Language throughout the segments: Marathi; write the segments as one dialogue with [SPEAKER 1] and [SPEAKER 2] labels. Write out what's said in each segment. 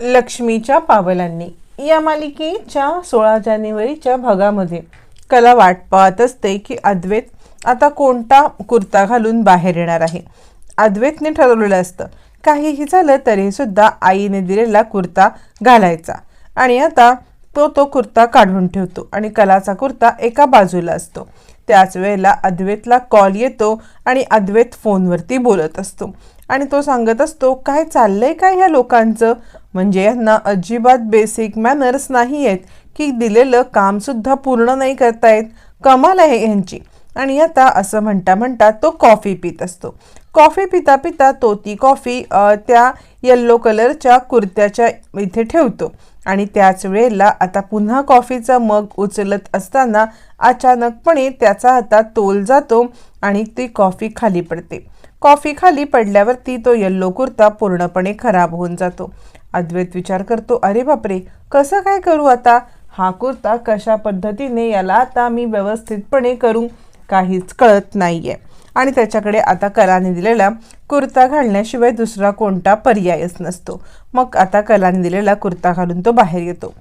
[SPEAKER 1] लक्ष्मीच्या पावलांनी. या मालिकेच्या सोळा जानेवारीच्या भागामध्ये कला वाट पाहत असते की अद्वैत आता कोणता कुर्ता घालून बाहेर येणार आहे? अद्वैतने ठरवलेलं असतं. काहीही झालं तरीसुद्धा आईने दिलेला कुर्ता घालायचा. आणि आता तो तो कुर्ता काढून ठेवतो आणि कलाचा कुर्ता एका बाजूला असतो. त्याच वेळेला अद्वैतला कॉल येतो आणि अद्वैत फोनवरती बोलत असतो. आणि तो सांगत असतो काय चाललंय काय ह्या लोकांचं? म्हणजे यांना अजिबात बेसिक मॅनर्स नाही आहेत की दिलेलं कामसुद्धा पूर्ण नाही करतायत कमाल आहे यांची आणि आता असं म्हणता म्हणता तो कॉफी पित असतो. कॉफी पिता पिता तो ती कॉफी त्या येल्लो कलरच्या कुर्त्याच्या इथे ठेवतो. आणि त्याच वेळेला आता पुन्हा कॉफीचा मग उचलत असताना अचानकपणे त्याचा हातात तोल जातो आणि ती कॉफी खाली पडते. कॉफी खाली पडल्यावरती तो येल्लो कुर्ता पूर्णपणे खराब होऊन जातो. अद्वैत विचार करतो अरे बापरे कसं काय करू आता? हा कुर्ता कशा पद्धतीने याला आता मी व्यवस्थितपणे करू? काहीच कळत नाही आहे आणि त्याच्याकडे आता कलाने दिलेला कुर्ता घालण्याशिवाय दुसरा कोणता पर्यायच नसतो. मग आता कलाने दिलेला कुर्ता घालून तो बाहेर येतो.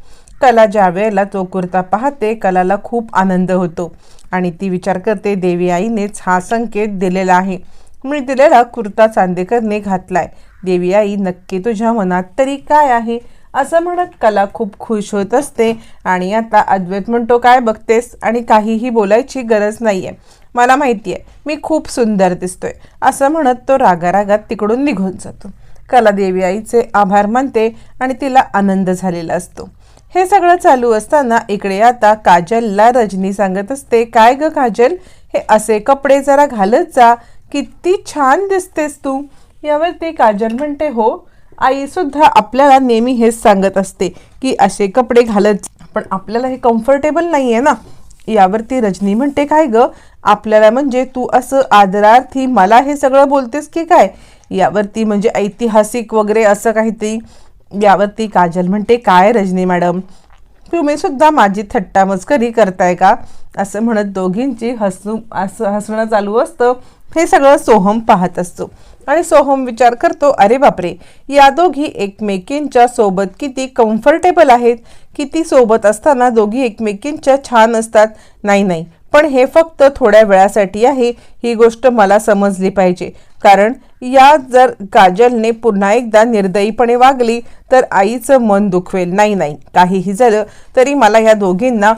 [SPEAKER 1] कला ज्या वेळेला तो कुर्ता पाहते कलाला खूप आनंद होतो आणि ती विचार करते देवी आईनेच हा संकेत दिलेला आहे. मी दिलेला कुर्ता चांदेकरने घातलाय. देवी आई नक्की तुझ्या मनात तरी काय आहे? असं म्हणत कला खूप खुश होत असते. आणि आता अद्वैत म्हणतो काय बघतेस? आणि काहीही बोलायची गरज नाही आहे मला माहिती आहे मी खूप सुंदर दिसतोय. असं म्हणत तो रागारागात तिकडून निघून जातो. कला देवी आईचे आभार मानते आणि तिला आनंद झालेला असतो. हे सगळं चालू असताना इकडे आता काजलला रजनी सांगत असते काय ग काजल? हे असे कपडे जरा घालत जा. किती छान दिसतेस तू. यावरती काजल म्हणते हो आई सुद्धा आपल्याला नेहमी हेच सांगत असते की असे कपडे घालत पण आपल्याला हे कम्फर्टेबल नाही आहे ना. यावरती रजनी म्हणते काय ग? आपल्याला म्हणजे तू असं आदरार्थी मला हे सगळं बोलतेस की काय? यावरती म्हणजे ऐतिहासिक वगैरे असं काहीतरी. यावरती काजल म्हणते काय रजनी मॅडम? तुम्ही सुद्धा माझी थट्टा मस्करी करताय का? असं म्हणत दोघींची हसू असं हसणं चालू असतं. हे सगळं सोहम पाहत असतो. आणि सोहम विचार करतो अरे बापरे या दोघी एकमेकींच्या सोबत किती कम्फर्टेबल आहेत किती सोबत असताना दोघी एकमेकींच्या छान असतात. नाही नाही पण हे फक्त थोड्या वेळासाठी आहे ही गोष्ट मला समजली पाहिजे. कारण या जर काजलने पुन्हा एकदा निर्दयीपणे वागली तर आईचं मन दुखवेल. नाही नाही काहीही झालं तरी मला या दोघींना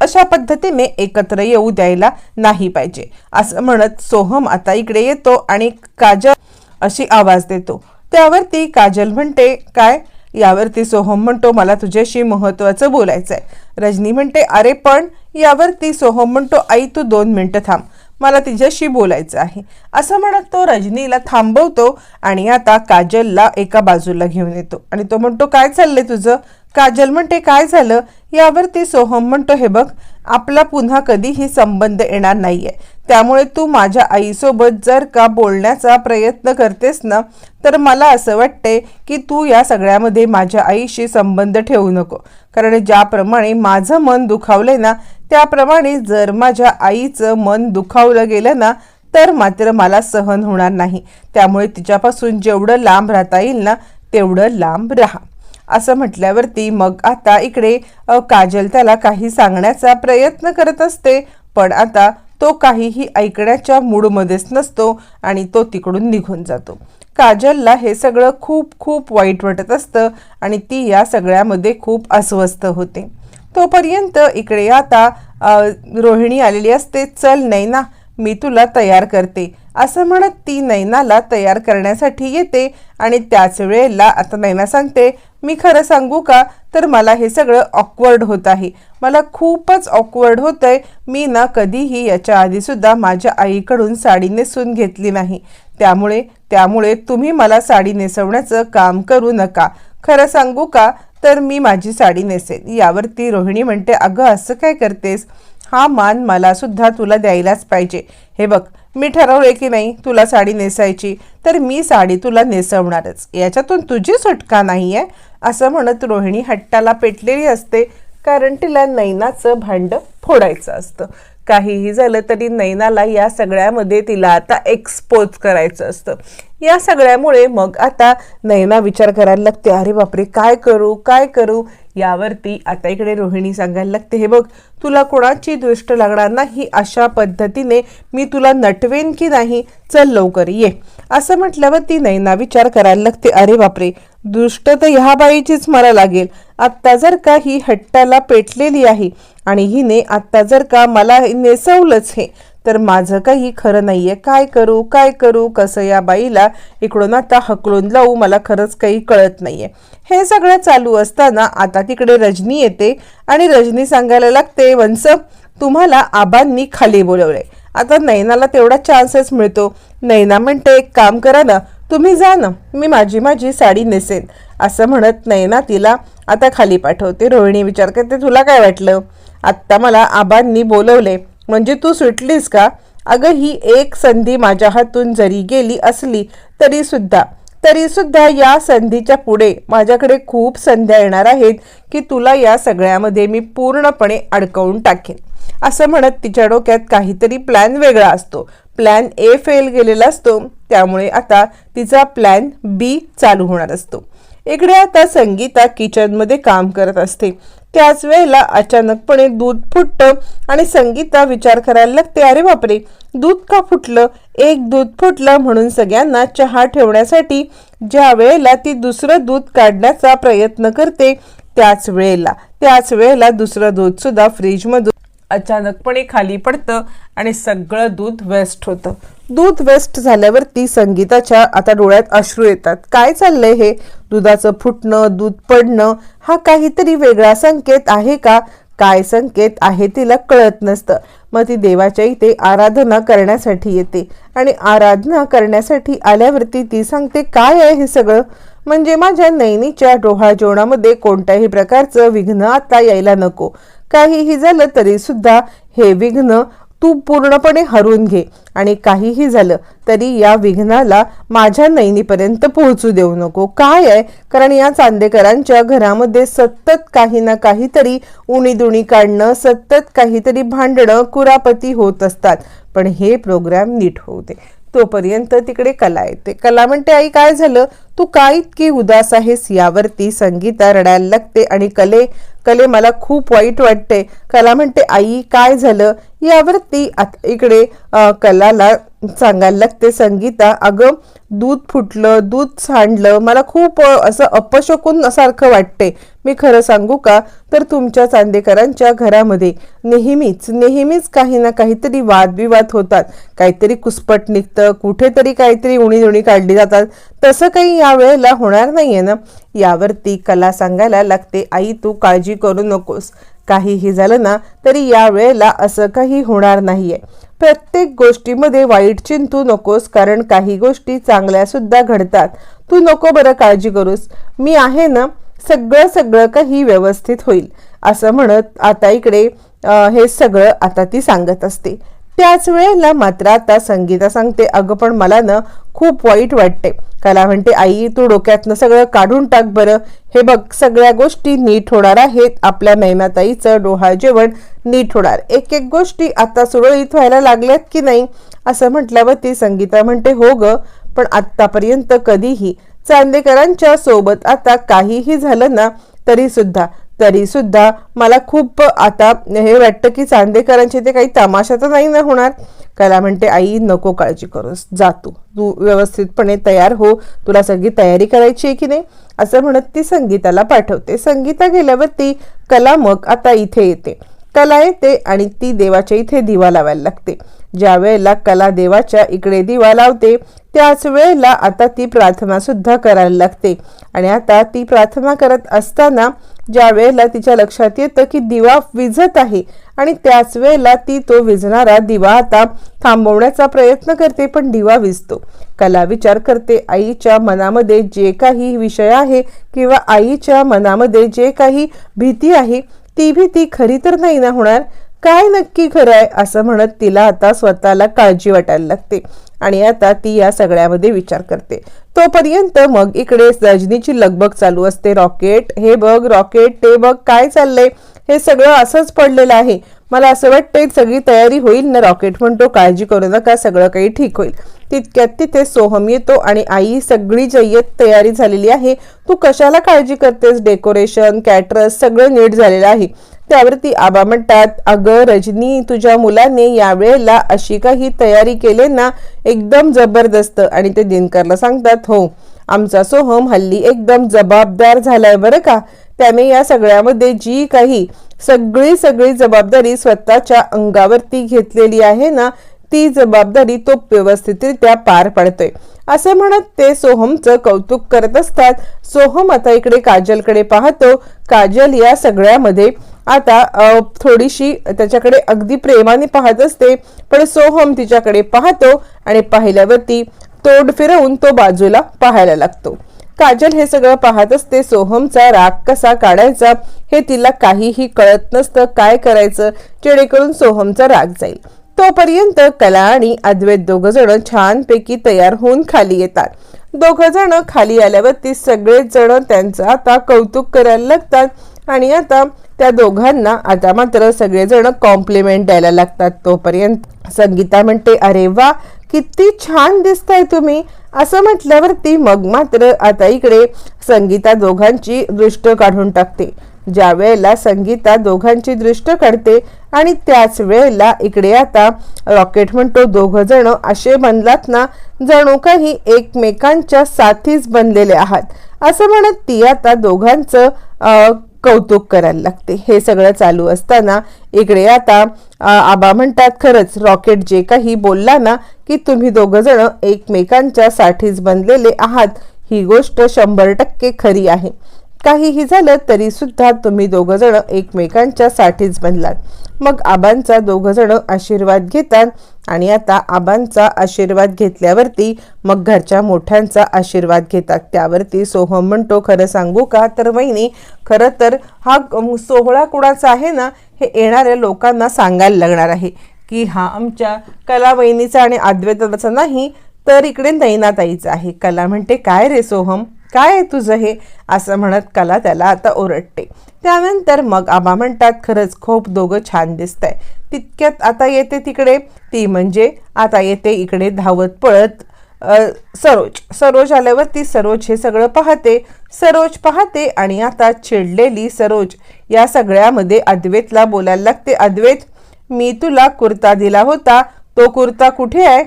[SPEAKER 1] अशा पद्धतीने एकत्र येऊ द्यायला नाही पाहिजे. असं म्हणत सोहम आता इकडे येतो आणि काजल अशी आवाज देतो. त्यावरती काजल म्हणते काय? यावरती सोहम म्हणतो मला तुझ्याशी महत्वाचं बोलायचं आहे रजनी म्हणते अरे पण यावरती सोहम म्हणतो आई तू दोन मिनटं थांब. मला तिच्याशी बोलायचं आहे. असं म्हणत तो रजनीला थांबवतो आणि आता काजलला एका बाजूला घेऊन येतो. आणि तो म्हणतो काय चाललंय तुझं? काजल म्हणते काय झालं? यावरती सोहम म्हणतो हे बघ आपला पुन्हा कधीही संबंध येणार नाहीये. त्यामुळे तू माझ्या आईसोबत जर का बोलण्याचा प्रयत्न करतेस ना तर मला असं वाटते की तू या सगळ्यामध्ये माझ्या आईशी संबंध ठेवू नको. कारण ज्याप्रमाणे माझं मन दुखावलंय ना त्याप्रमाणे जर माझ्या आईचं मन दुखावलं गेलं ना तर मात्र मला सहन होणार नाही. त्यामुळे तिच्यापासून जेवढं लांब राहता येईल ना तेवढं लांब राहा. असं म्हटल्यावरती मग आता इकडे काजल त्याला काही सांगण्याचा प्रयत्न करत असते पण आता तो काहीही ऐकण्याच्या मूडमध्येच नसतो आणि तो तिकडून निघून जातो. काजलला हे सगळं खूप खूप वाईट वाटत असतं आणि ती या सगळ्यामध्ये खूप अस्वस्थ होते. तोपर्यंत इकडे आता रोहिणी आलेली असते चल नाही ना मी तुला तयार करते. असं म्हणत ती नैनाला तयार करण्यासाठी येते आणि त्याच वेळेला आता नैना सांगते मी खरं सांगू का? तर मला हे सगळं ऑकवर्ड होत आहे. मला खूपच ऑकवर्ड होतंय. आहे मी ना कधीही याच्या आधीसुद्धा माझ्या आईकडून साडी नेसून घेतली नाही. त्यामुळे त्यामुळे तुम्ही मला साडी नेसवण्याचं काम करू नका. खरं सांगू का? तर मी माझी साडी नेसेन. यावरती रोहिणी म्हणते अगं असं काय करतेस? हा मान मला सुद्धा तुला द्यायलाच पाहिजे. हे बघ मी ठरवले की नाही तुला साडी नेसायची तर मी साडी तुला नेसवणारच. याच्यातून तुझी सुटका नाही आहे असं म्हणत रोहिणी हट्टाला पेटलेली असते कारण तिला नैनाचं भांड फोडायचं असतं. काहीही झालं तरी नैनाला या सगळ्यामध्ये तिला आता एक्सपोज करायचं असतं. या सगळ्यामुळे मग आता नयना विचार करायला लागते अरे बापरे काय करू काय करू? यावरती आता इकडे रोहिणी सांगायला लागते हे बघ तुला कोणाची दृष्ट लागणार नाही अशा पद्धतीने मी तुला नटवेन की नाही चल लवकर ये. असं म्हटल्यावर ती नयना विचार करायला लागते अरे बापरे दृष्ट तर ह्या बाईचीच मला लागेल. आत्ता जर का ही हट्टाला पेटलेली आहे आणि हिने आत्ता जर का मला नेसवलंच हे तर माझं काही खरं नाहीये. काय करू काय करू कसं या बाईला इकडून आता हकलून लावू मला खरंच काही कळत नाहीये. हे सगळं चालू असताना आता तिकडे रजनी येते आणि रजनी सांगायला लागते वंस तुम्हाला आबांनी खाली बोलवले आता नैनाला तेवढा चान्सच मिळतो. नैना म्हणते एक काम करा ना तुम्ही जा ना मी माझी माझी साडी नेसेन. असं म्हणत नैना तिला आता खाली पाठवते. रोहिणी विचार करते तुला काय वाटलं? आत्ता मला आबांनी बोलवले म्हणजे तू सुटलीस का? अगं ही एक संधी माझ्या हातून जरी गेली असली तरी सुद्धा. तरी सुद्धा या संधीच्या पुढे माझ्याकडे खूप संध्या येणार आहेत की तुला या सगळ्यामध्ये मी पूर्णपणे अडकवून टाकेन. असं म्हणत तिच्या डोक्यात काहीतरी प्लॅन वेगळा असतो. प्लॅन ए फेल गेलेला असतो. त्यामुळे आता तिचा प्लॅन बी चालू होणार असतो. इकडे आता संगीता किचनमध्ये काम करत असते. त्याच वेळेला अचानकपणे दूध फुटतं आणि संगीता विचार करायला लागते अरे बापरे दूध का फुटलं? एक दूध फुटलं म्हणून सगळ्यांना चहा ठेवण्यासाठी ज्या वेळेला ती दुसरं दूध काढण्याचा प्रयत्न करते त्याच वेळेला. त्याच वेळेला दुसरं दूध सुद्धा फ्रीजमधून अचानकपणे खाली पडतं आणि सगळं दूध वेस्ट होतं. दूध वेस्ट झाल्यावरती संगीताच्या आता डोळ्यात अश्रू येतात. काय चाललंय हे? दुधाचं फुटणं दूध पडणं हा काहीतरी वेगळा संकेत आहे का? काय संकेत आहे तिला कळत नसतं. मग ती देवाच्या इथे आराधना करण्यासाठी येते. आणि आराधना करण्यासाठी आल्यावरती ती सांगते काय आहे हे सगळं? म्हणजे माझ्या नैनीच्या डोहा जेवणामध्ये कोणत्याही प्रकारचं विघ्न आता यायला नको. काहीही झालं तरी सुद्धा हे विघ्न तू पूर्णपणे हरून घे. आणि काहीही झालं तरी या विघ्नाला माझ्या नैनीपर्यंत पोहोचू देऊ नको. काय आहे? कारण या चांदेकरांच्या घरामध्ये सतत काही ना काहीतरी उणीदुणी काढणं सतत काहीतरी भांडणं कुरापती होत असतात. पण हे प्रोग्राम नीट होऊ दे. तोपर्यंत तिकडे कला येते. कला म्हणते आई काय झालं? तू का इतकी उदास आहेस यावरती? संगीता रडायला लागते आणि कले कले मला खूप वाईट वाटते. कला म्हणते आई काय झालं? यावरती इकडे कलाला सांगायला लागते संगीता अगं दूध फुटलं दूध सांडलं मला खूप असं अपशकून सारखं वाटते. मी खरं सांगू का? तर तुमच्या चांदेकरांच्या घरामध्ये नेहमीच नेहमीच काही ना काहीतरी वादविवाद होतात. काहीतरी कुसपट निघतं कुठेतरी काहीतरी उणी उणी काढली जातात. तसं काही या वेळेला होणार नाहीये ना? यावरती कला सांगायला लागते आई तू काळजी करू नकोस. काहीही झालं ना तरी या वेळेला असं काही होणार नाहीये. प्रत्येक गोष्टीमध्ये वाईट चिंतू नकोस कारण काही गोष्टी चांगल्या सुद्धा घडतात. तू नको बरं काळजी करूस. मी आहे ना सगळं सगळं काही व्यवस्थित होईल. असं म्हणत आता इकडे हे सगळं आता ती सांगत असते. त्याच वेळेला मात्र आता संगीता सांगते अगं पण मला ना खूप वाईट वाटते त्याला म्हणते आई तू डोक्यातनं सगळं काढून टाक बरं. हे बघ सगळ्या गोष्टी नीट होणार आहेत. आपल्या मैमाताईचं डोहाळ जेवण नीट होणार. एक एक गोष्टी आता सुरळीत व्हायला लागल्यात की नाही? असं म्हटल्यावर ती संगीता म्हणते हो ग पण आत्तापर्यंत कधीही चांदेकरांच्या सोबत आता काहीही झालं ना तरी सुद्धा तरी सुद्धा मला खूप आता हे वाटतं की चांदेकरांचे ते काही तमाशा तर नाही ना होणार. कला म्हणते आई नको काळजी करूस जा तू. तू व्यवस्थितपणे तयार हो. तुला सगळी तयारी करायची आहे की नाही? असं म्हणत ती संगीताला पाठवते. संगीता गेल्यावरती कला मग आता इथे येते. कला येते आणि ती देवाच्या इथे दिवा लावायला लागते. ज्या वेळेला कला देवाच्या इकडे दिवा लावते त्याच वेळेला आता ती प्रार्थना सुद्धा करायला लागते. आणि आता ती प्रार्थना करत असताना ज्या वेळेला तिच्या लक्षात येतं की दिवा विझत आहे आणि त्याच वेळेला ती तो विझणारा दिवा आता थांबवण्याचा प्रयत्न करते पण दिवा विझतो. कला विचार करते आईच्या मनामध्ये जे काही विषय आहे किंवा आईच्या मनामध्ये जे काही भीती आहे ती भीती खरी तर नाही ना होणार? काय नक्की खरं आहे असं म्हणत तिला आता स्वतःला काळजी वाटायला लागते. आणि आता ती या सगळ्यामध्ये विचार करते. तोपर्यंत मग इकडे रजनीची लगबग चालू असते. रॉकेट हे बघ रॉकेट ते बघ काय चाललंय? हे सगळं असंच पडलेलं आहे. मला असं वाटतंय सगळी तयारी होईल ना रॉकेट म्हणतो काळजी करू नका सगळं काही ठीक होईल. तितक्यात तिथे सोहम येतो आणि आई सगळी जय्यत तयारी झालेली आहे. तू कशाला काळजी करतेस? डेकोरेशन कॅटरस सगळं नीट झालेलं आहे. त्यावरती आबा म्हणतात अगं रजनी तुझ्या मुलाने यावेळेला अशी काही तयारी केले ना एकदम जबरदस्त. आणि ते दिनकरला सांगतात हो आमचा सोहम हल्ली एकदम जबाबदार झालाय बरं का? त्याने या सगळ्यामध्ये जी काही सगळी सगळी जबाबदारी स्वतःच्या अंगावरती घेतलेली आहे ना ती जबाबदारी तो व्यवस्थितरित्या पार पाडतोय. असे म्हणत ते सोहमचं कौतुक करत असतात. सोहम आता इकडे काजलकडे पाहतो. काजल या सगळ्यामध्ये आता थोडीशी त्याच्याकडे अगदी प्रेमाने पाहत असते पण सोहम तिच्याकडे पाहतो आणि पाहिल्यावरती तोड फिरवून तो बाजूला पाहायला लागतो. काजल हे सगळं पाहत असते सोहमचा राग कसा काढायचा हे तिला काहीही कळत नसतं काय करायचं जेणेकरून सोहमचा राग जाईल. तोपर्यंत कला आणि अद्वैत दोघ जण छानपैकी तयार होऊन खाली येतात. दोघ जण खाली आल्यावरती सगळेच जण त्यांचं आता कौतुक करायला लागतात आणि आता त्या दोघांना आता मात्र सगळेजण कॉम्प्लिमेंट द्यायला लागतात तोपर्यंत. संगीता म्हणते अरे वा किती छान दिसताय तुम्ही. असं म्हटल्यावरती मग मात्र आता इकडे संगीता दोघांची दृष्ट काढून टाकते. ज्या वेळेला संगीता दोघांची दृष्ट काढते आणि त्याच वेळेला इकडे आता रॉकेट म्हणतो दोघ जण असे बनलात ना जणू काही एकमेकांच्या साथीच बनलेले आहात. असं म्हणत ती आता दोघांचं कौतुक करायला लागते. हे सगळं चालू असताना इकडे आता आबा म्हणतात खरंच रॉकेट जे काही बोलला ना की तुम्ही दोघ जण एकमेकांच्या साठीच बनलेले आहात ही गोष्ट शंभर टक्के खरी आहे. काहीही झालं तरी सुद्धा तुम्ही दोघ जण एकमेकांच्या साठीच बनलात. मग आबांचा दोघ जण आशीर्वाद घेतात आणि आता आबांचा आशीर्वाद घेतल्यावरती मग घरच्या मोठ्यांचा आशीर्वाद घेतात. त्यावरती सोहम म्हणतो खरं सांगू का? तर वहिनी खरं तर हा सोहळा कुणाचा आहे ना हे येणाऱ्या लोकांना सांगायला लागणार आहे की हा आमच्या कला वहिनीचा आणि अद्वैताचा नाही तर इकडे नैनाताईचा आहे. कला म्हणते काय रे सोहम? काय आहे तुझं हे? असं म्हणत कला त्याला आता ओरडते. त्यानंतर मग आबा म्हणतात खरंच खूप दोघं छान दिसतंय. तितक्यात आता येते तिकडे. ती म्हणजे आता येते इकडे धावत पळत. सरोज. सरोज आल्यावर ती सरोज हे सगळं पाहते. सरोज पाहते आणि आता चिडलेली सरोज या सगळ्यामध्ये अद्वैतला बोलायला लागते. अद्वैत मी तुला कुर्ता दिला होता. तो कुर्ता कुठे आहे?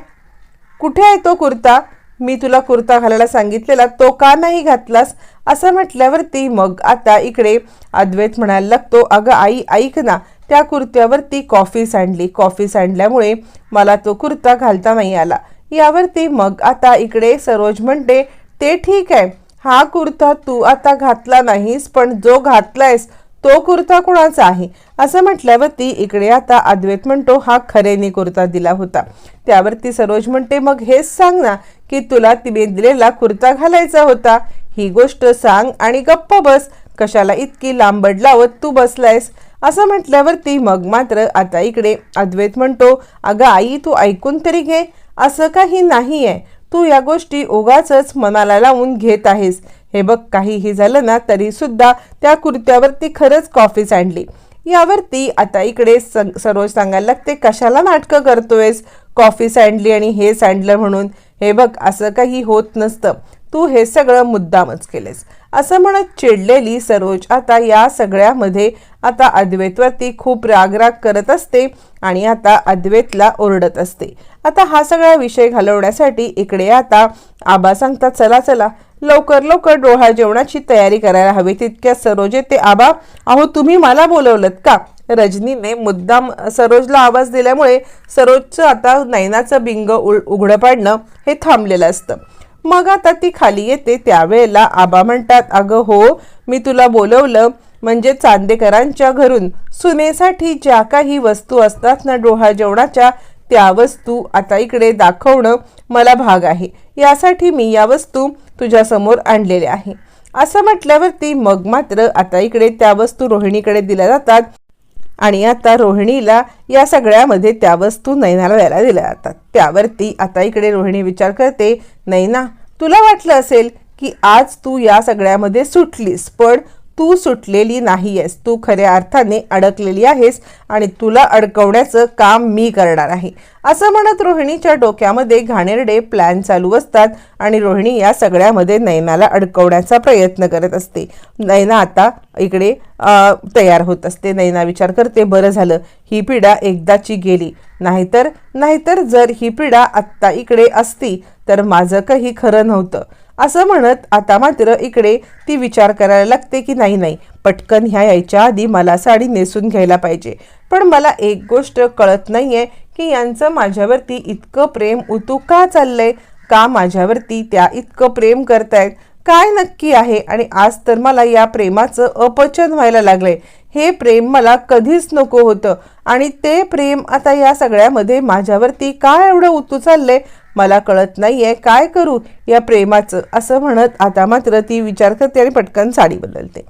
[SPEAKER 1] कुठे आहे तो कुर्ता? मी तुला कुर्ता घालायला सांगितलेला तो का नाही घातलास? असं म्हटल्यावरती मग आता इकडे अद्वैत म्हणायला लागतो अगं आई ऐक ना त्या कुर्त्यावरती कॉफी सांडली. कॉफी सांडल्यामुळे मला तो कुर्ता घालता नाही आला. यावरती मग आता इकडे सरोज म्हणते ते ठीक आहे. हा कुर्ता तू आता घातला नाहीस पण जो घातलायस तो कुर्ता कुणाचा आहे? असं म्हटल्यावरती इकडे आता अद्वैत म्हणतो हा खरेने कुर्ता दिला होता. त्यावरती सरोज म्हणते मग हेच सांग ना की तुला तिने दिलेला कुर्ता घालायचा होता? ही गोष्ट सांग आणि गप्प बस. कशाला इतकी लांबड लावत तू बसलायस? असं म्हटल्यावरती मग मात्र आता इकडे अद्वैत म्हणतो अगं आई तू ऐकून तरी घे. असं काही नाही आहे तू या गोष्टी उगाच मनाला लावून घेत आहेस. हे बघ काहीही झालं ना तरी सुद्धा त्या कुर्त्यावरती खरंच कॉफी सांडली. यावरती आता इकडे सं- सरोज सांगायला लागते कशाला नाटकं करतोयस? कॉफी सांडली आणि हे सांडलं म्हणून. हे बघ असं काही होत नसतं. तू हे सगळं मुद्दामच केलेस असं म्हणत चिडलेली सरोज आता या सगळ्यामध्ये आता अद्वैतवरती खूप रागराग करत असते आणि आता अद्वैतला ओरडत असते. आता हा सगळा विषय घालवण्यासाठी इकडे आता आबा सांगतात चला चला. लवकर लवकर डोहा जेवणाची तयारी करायला हवी. तितक्या सरोज येते आबा अहो तुम्ही मला बोलवलं का? रजनीने मुद्दाम सरोजला आवाज दिल्यामुळे सरोजचं आता नैनाचं बिंग उल- उघडं पाडणं हे थांबलेलं असतं. मग आता ती खाली येते. त्यावेळेला आबा म्हणतात अगं हो मी तुला बोलवलं म्हणजे चांदेकरांच्या घरून. सुनेसाठी ज्या काही वस्तू असतात ना डोहा जेवणाच्या त्या वस्तू आता इकडे दाखवणं मला भाग आहे. यासाठी मी या वस्तू तुझ्यासमोर आणलेले आहे. असं म्हटल्यावरती मग मात्र आता इकडे त्या वस्तू रोहिणीकडे दिल्या जातात आणि आता रोहिणीला या सगळ्यामध्ये त्या वस्तू नैनाला द्यायला दिल्या जातात. त्यावरती आता इकडे रोहिणी विचार करते नैना तुला वाटलं असेल की आज तू या सगळ्यामध्ये सुटलीस पण तू सुटलेली नाहीयेस. तू खऱ्या अर्थाने अडकलेली आहेस आणि तुला अडकवण्याचं काम मी करणार आहे. असं म्हणत रोहिणीच्या डोक्यामध्ये घाणेरडे प्लॅन चालू असतात आणि रोहिणी या सगळ्यामध्ये नयनाला अडकवण्याचा प्रयत्न करत असते. नयना आता इकडे तयार होत असते. नैना विचार करते बरं झालं ही पिढा एकदाची गेली. नाहीतर नाहीतर जर ही पिढा आत्ता इकडे असती तर माझं काही खरं नव्हतं. असं म्हणत आता मात्र इकडे ती विचार करायला लागते की नाही नाही पटकन ह्या यायच्या आधी मला साडी नेसून घ्यायला पाहिजे. पण मला एक गोष्ट कळत नाही आहे की यांचं माझ्यावरती इतकं प्रेम उतू का चाललंय? का माझ्यावरती त्या इतकं प्रेम करतायत? काय नक्की आहे? आणि आज तर मला या प्रेमाचं अपचन व्हायला लागलंय. हे प्रेम मला कधीच नको होतं. आणि ते प्रेम आता या सगळ्यामध्ये माझ्यावरती काय एवढं उतू चाललंय? मला कळत नाही आहे काय करू या प्रेमाचं? असं म्हणत आता मात्र ती विचार करते आणि पटकन साडी बदलते.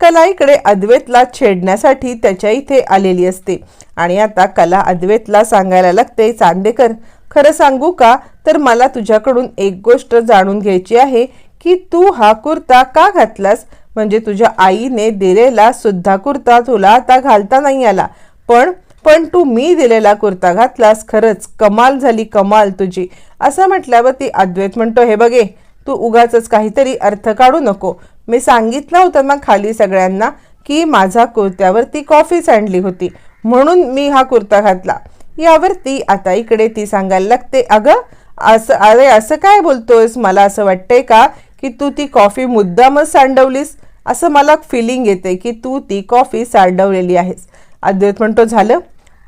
[SPEAKER 1] कला इकडे अद्वैतला छेडण्यासाठी त्याच्या इथे आलेली असते. आणि आता कला अद्वैतला सांगायला लागते चांदेकर खरं सांगू का? तर मला तुझ्याकडून एक गोष्ट जाणून घ्यायची आहे की तू हा कुर्ता का घातलास? म्हणजे तुझ्या आईने दिलेला सुद्धा कुर्ता तुला आता घालता नाही आला. पण पण तू मी दिलेला कुर्ता घातलास खरंच कमाल झाली कमाल तुझी. असं म्हटल्यावर ती अद्वैत म्हणतो हे बघे तू उगाच काहीतरी अर्थ काढू नको. मी सांगितलं होतं ना खाली सगळ्यांना की माझा कुर्त्यावरती कॉफी सांडली होती. म्हणून मी हा कुर्ता घातला. यावरती आता इकडे ती सांगायला लागते अगं असं अरे असं काय बोलतोयस? मला असं वाटतंय का की तू ती कॉफी मुद्दामच सांडवलीस? असं मला फिलिंग येते की तू ती कॉफी सांडवलेली आहेस. अद्वैत म्हणतो झालं?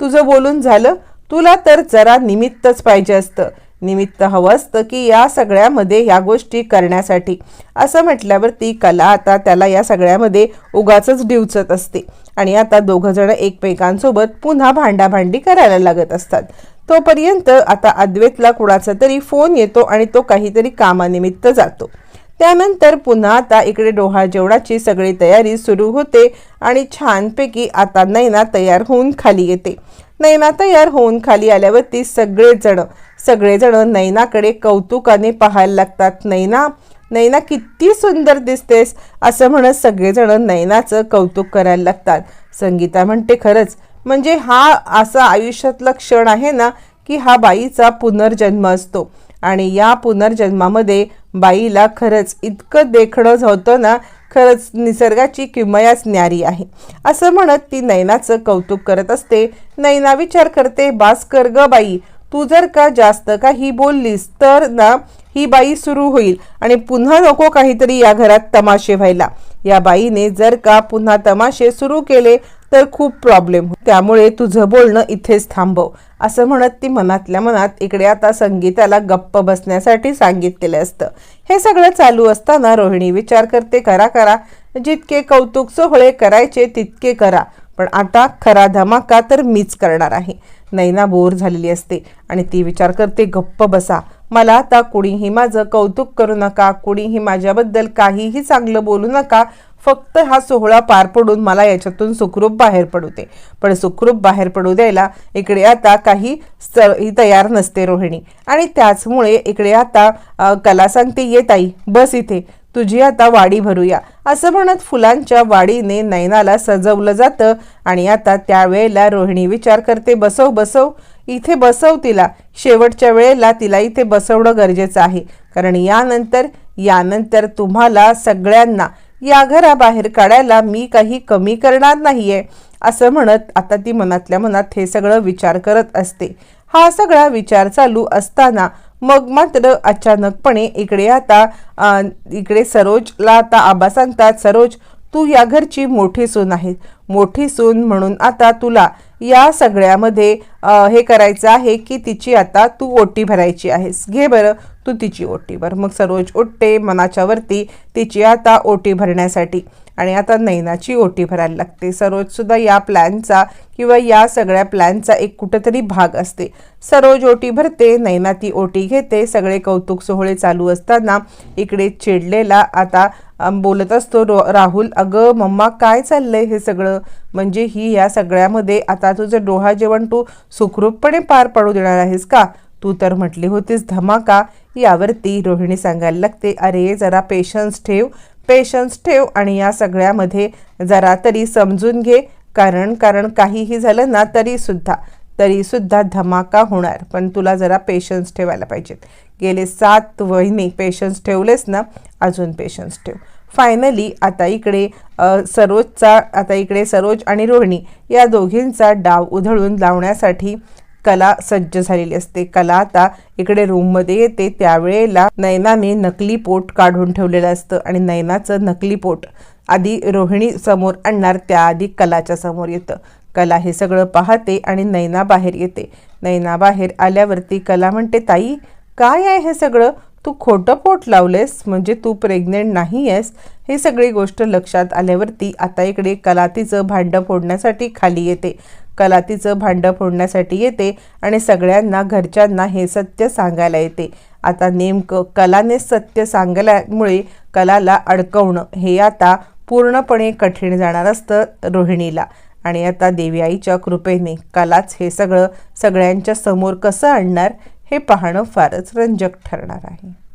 [SPEAKER 1] तुझं बोलून झालं तुला तर जरा निमित्तच पाहिजे असतं. निमित्त हवं असतं की या सगळ्यामध्ये ह्या गोष्टी करण्यासाठी. असं म्हटल्यावर ती कला आता त्याला या सगळ्यामध्ये उगाचच डिवचत असते. आणि आता दोघंजणं एकमेकांसोबत पुन्हा भांडाभांडी करायला लागत असतात. तोपर्यंत आता अद्वैतला कुणाचा तरी फोन येतो आणि तो काहीतरी कामानिमित्त जातो. त्यानंतर पुन्हा आता इकडे डोहा जेवणाची सगळी तयारी सुरू होते आणि छानपैकी आता नैना तयार होऊन खाली येते. नैना तयार होऊन खाली आल्यावरती सगळेजण सगळेजण नैनाकडे कौतुकाने पाहायला लागतात. नैना नैना किती सुंदर दिसतेस असं म्हणत सगळेजण नैनाचं कौतुक करायला लागतात. संगीता म्हणते खरंच म्हणजे हा असा आयुष्यातला क्षण आहे ना की हा बाईचा पुनर्जन्म असतो. आणि या पुनर्जन्मामध्ये बाईला खरंच इतकं देखणं होतं ना खरंच निसर्गाची किमयाच न्यारी आहे. असं म्हणत ती नैनाचं कौतुक करत असते. नैना विचार करते बास कर ग बाई तू जर का जास्त काही बोललीस तर ना ही बाई सुरू होईल आणि पुन्हा नको काहीतरी या घरात तमाशे व्हायला. या बाईने जर का पुन्हा तमाशे सुरू केले तर खूप प्रॉब्लेम हो त्यामुळे तुझं बोलणं इथेच थांबव. असं म्हणत ती मनातल्या मनात इकडे आता संगीताला गप्प बसण्यासाठी सांगितलेलं असतं. हे सगळं चालू असताना रोहिणी विचार करते करा करा. जितके कौतुक सोहळे करायचे तितके करा. पण आता खरा धमाका तर मीच करणार आहे. नैना बोर झालेली असते आणि ती विचार करते गप्प बसा. मला आता कुणीही माझं कौतुक करू नका. कुणीही माझ्याबद्दल काहीही चांगलं बोलू नका. फक्त हा सोहळा पार पडून मला याच्यातून सुखरूप बाहेर पडू दे. पण सुखरूप बाहेर पडू द्यायला इकडे आता काही स- ही तयार नसते रोहिणी. आणि त्याचमुळे इकडे आता कला सांगते ये ताई बस इथे. तुझी आता वाडी भरूया. असं म्हणत फुलांच्या वाडीने नयनाला सजवलं जातं आणि आता त्यावेळेला रोहिणी विचार करते बसव बसव. इथे बसव तिला. शेवटच्या वेळेला तिला इथे बसवणं गरजेचं आहे. कारण यानंतर यानंतर तुम्हाला सगळ्यांना या घराबाहेर काढायला मी काही कमी करणार नाहीये असं म्हणत आता ती मनातल्या मनात हे सगळं विचार करत असते. हा सगळा विचार चालू असताना मग मात्र अचानकपणे इकडे आता इकडे सरोजला आता आबा सांगतात सरोज तू या घरची मोठी सून आहे. मोठी सून म्हणून आता तुला या सगळ्यामध्ये हे करायचं आहे की तिची आता तू ओटी भरायची आहेस. घे बरं तू तिची ओटी भर मग सरोज उठते मनाच्या वरती तिची आता ओटी भरण्यासाठी. आणि आता नैनाची ओटी भरायला लागते. सरोजसुद्धा या प्लॅनचा किंवा या सगळ्या प्लॅनचा एक कुठंतरी भाग असते. सरोज ओटी भरते नैना ती ओटी घेते सगळे कौतुक सोहळे चालू असताना इकडे चिडलेला आता बोलत असतो रो राहुल अगं मम्मा काय चाललंय हे सगळं? म्हणजे ही या सगळ्यामध्ये आता तुझं डोहा जेवण तू सुखरूपपणे पार पाडू देणार आहेस का? तू तर म्हटली होतीस धमाका. यावरती रोहिणी सांगायला लागते अरे जरा पेशन्स ठेव पेशन्स ठेव आणि या सगळ्यामध्ये जरा तरी समजून घे. कारण कारण काहीही झालं ना तरी सुद्धा तरी सुद्धा धमाका होणार. पण तुला जरा पेशन्स ठेवायला पाहिजेत. गेले सात वहिनी पेशन्स ठेवलेस ना अजून पेशन्स ठेव. फायनली आता इकडे सरोजचा आता इकडे सरोज आणि रोहिणी या दोघींचा डाव उधळून लावण्यासाठी कला सज्ज झालेली असते. कला आता इकडे रूममध्ये येते. त्यावेळेला नैनाने नकली पोट काढून ठेवलेलं असतं आणि नैनाचं नकली पोट आधी रोहिणी समोर आणणार त्याआधी कलाच्या समोर येतं. कला हे सगळं पाहते आणि नैना बाहेर येते. नैना बाहेर आल्यावरती कला म्हणते ताई काय आहे हे सगळं? तू खोटं पोट लावलेस? म्हणजे तू प्रेग्नेंट नाही आहेस हे सगळी गोष्ट लक्षात आल्यावरती आता इकडे कला तिचं भांडं फोडण्यासाठी खाली येते. कलातीचं भांडं फोडण्यासाठी येते आणि सगळ्यांना घरच्यांना हे सत्य सांगायला येते. आता नेमकं कलाने सत्य सांगल्यामुळे कलाला अडकवणं हे आता पूर्णपणे कठीण जाणार असतं रोहिणीला. आणि आता देवी आईच्या कृपेने कलाच हे सगळं सगळ्यांच्या समोर कसं आणणार हे पाहणं फारच रंजक ठरणार आहे.